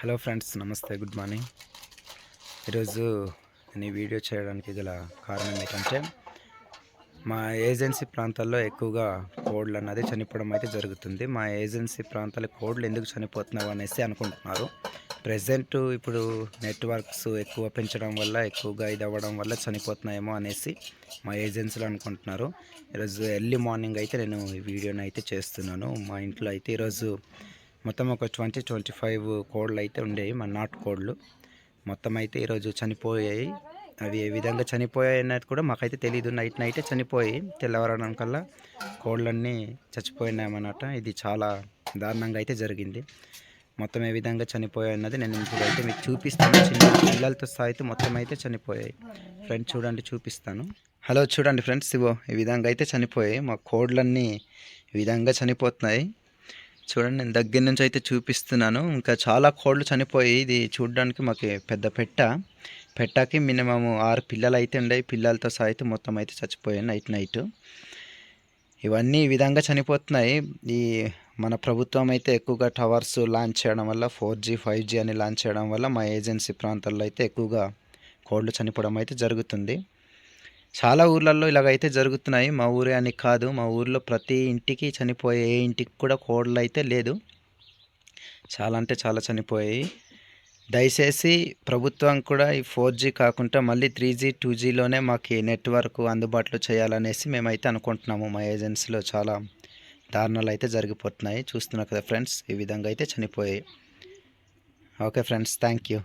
Hello friends నమస్తే good morning. ఈరోజు నేను వీడియో చేయడానికి గల కారణం ఏంటంటే మా ఏజెన్సీ ప్రాంతాల్లో ఎక్కువగా కోడ్లు అన్నది చనిపోవడం అయితే జరుగుతుంది. మా ఏజెన్సీ ప్రాంతాల కోడ్లు ఎందుకు చనిపోతున్నావు అనేసి అనుకుంటున్నారు. ప్రజెంట్ ఇప్పుడు నెట్వర్క్స్ ఎక్కువ పెంచడం వల్ల ఎక్కువగా ఇది అవ్వడం వల్ల చనిపోతున్నాయేమో అనేసి మా ఏజెన్సీలో అనుకుంటున్నారు. ఈరోజు ఎర్లీ మార్నింగ్ అయితే నేను ఈ వీడియోని అయితే చేస్తున్నాను. మా ఇంట్లో అయితే ఈరోజు మొత్తం ఒక ట్వంటీ ట్వంటీ ఫైవ్ కోళ్ళు అయితే ఉండేవి మా నాటు కోళ్ళు మొత్తం అయితే ఈరోజు చనిపోయాయి. అవి ఏ విధంగా చనిపోయాయి అనేది కూడా మాకైతే తెలియదు నైట్ నైటే చనిపోయి తెల్లవారడం కల్లా కోళ్ళన్నీ చచ్చిపోయినాయన్నమాట ఇది చాలా దారుణంగా అయితే జరిగింది. మొత్తం ఏ విధంగా చనిపోయాయి అన్నది నేను ఇప్పుడు అయితే మీకు చూపిస్తాను. చిన్న పిల్లలతో సహా అయితే మొత్తం అయితే చనిపోయాయి. ఫ్రెండ్స్ చూడండి చూపిస్తాను. హలో చూడండి ఫ్రెండ్స్. ఇవో ఈ విధంగా అయితే చనిపోయాయి. మా కోడ్లన్నీ ఈ విధంగా చనిపోతున్నాయి. చూడండి నేను దగ్గర నుంచి అయితే చూపిస్తున్నాను. ఇంకా చాలా కోళ్ళు చనిపోయి ఇది చూడడానికి మాకు పెద్ద పెట్ట. పెట్టకి మినిమం ఆరు పిల్లలు అయితే ఉండే. పిల్లలతో సహా అయితే మొత్తం అయితే చచ్చిపోయాయి నైట్ నైట్. ఇవన్నీ ఈ విధంగా చనిపోతున్నాయి. ఈ మన ప్రభుత్వం అయితే ఎక్కువగా టవర్స్ లాంచ్ చేయడం వల్ల ఫోర్ జీ ఫైవ్ జీ అని లాంచ్ చేయడం వల్ల మా ఏజెన్సీ ప్రాంతాల్లో అయితే ఎక్కువగా కోళ్ళు చనిపోవడం అయితే జరుగుతుంది. చాలా ఊర్లలో ఇలాగైతే జరుగుతున్నాయి. మా ఊరే అని కాదు. మా ఊర్లో ప్రతి ఇంటికి చనిపోయే ఏ ఇంటికి కూడా కోడలు అయితే లేదు. చాలా అంటే చాలా చనిపోయాయి. దయచేసి ప్రభుత్వం కూడా ఈ ఫోర్ జీ కాకుండా మళ్ళీ త్రీ జీ టూ జీలోనే మాకు నెట్వర్క్ అందుబాటులో చేయాలనేసి మేమైతే అనుకుంటున్నాము. మా ఏజెన్సీలో చాలా దారుణాలు అయితే జరిగిపోతున్నాయి. చూస్తున్నారు కదా ఫ్రెండ్స్ ఈ విధంగా అయితే చనిపోయాయి. Okay friends thank you.